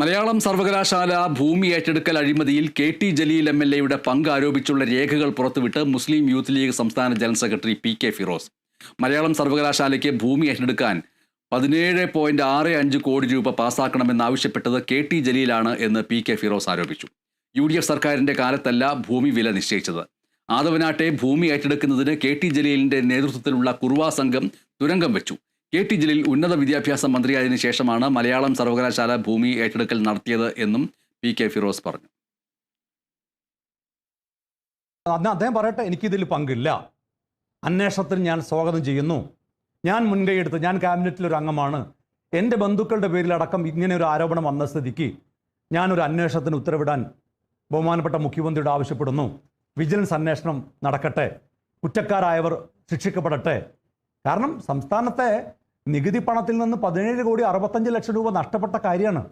മലയാളം സർവകലാശാല ഭൂമി ഏറ്റെടുക്കൽ അഴിമതിയിൽ K T Jaleel M L എയുടെ പങ്ക് ആരോപിച്ചുള്ള രേഖകൾ പുറത്തുവിട്ട് മുസ്ലിം യൂത്ത് ലീഗ് സംസ്ഥാന general secretary P K Firoz. Malayalam സർവകലാശാലയ്ക്ക് ഭൂമി ഏറ്റെടുക്കാൻ പതിനേഴ് പോയിന്റ് ആറ് അഞ്ച് കോടി രൂപ പാസ്സാക്കണമെന്നാവശ്യപ്പെട്ടത് കെ ടി ജലീലാണ് എന്ന് പി കെ ഫിറോസ് ആരോപിച്ചു. യു ഡി എഫ് സർക്കാരിന്റെ കാലത്തല്ല ഭൂമി വില നിശ്ചയിച്ചത്. ആദവനാട്ടെ ഭൂമി ഏറ്റെടുക്കുന്നതിന് കെ ടി ജലീലിന്റെ നേതൃത്വത്തിലുള്ള കുറുവാ സംഘം തുരങ്കം വെച്ചു. കെ ടി ജലീൽ ഉന്നത വിദ്യാഭ്യാസ മന്ത്രിയായതിനു ശേഷമാണ് മലയാളം സർവകലാശാല ഭൂമി ഏറ്റെടുക്കൽ നടത്തിയത് എന്നും പി കെ ഫിറോസ് പറഞ്ഞു. അദ്ദേഹം പറയട്ടെ എനിക്കിതിൽ പങ്കില്ല. അന്വേഷണത്തിന് ഞാൻ സ്വാഗതം ചെയ്യുന്നു. ഞാൻ മുൻകൈയെടുത്ത് ഞാൻ ക്യാബിനറ്റിൽ ഒരു അംഗമാണ്. എന്റെ ബന്ധുക്കളുടെ പേരിലടക്കം ഇങ്ങനെ ഒരു ആരോപണം വന്ന സ്ഥിതിക്ക് ഞാനൊരു അന്വേഷണത്തിന് ഉത്തരവിടാൻ ബഹുമാനപ്പെട്ട മുഖ്യമന്ത്രിയോട് ആവശ്യപ്പെടുന്നു. വിജിലൻസ് അന്വേഷണം നടക്കട്ടെ. കുറ്റക്കാരായവർ ശിക്ഷിക്കപ്പെടട്ടെ. കാരണം സംസ്ഥാനത്തെ നികുതി പണത്തിൽ നിന്ന് പതിനേഴ് കോടി അറുപത്തഞ്ച് ലക്ഷം രൂപ നഷ്ടപ്പെട്ട കാര്യമാണ്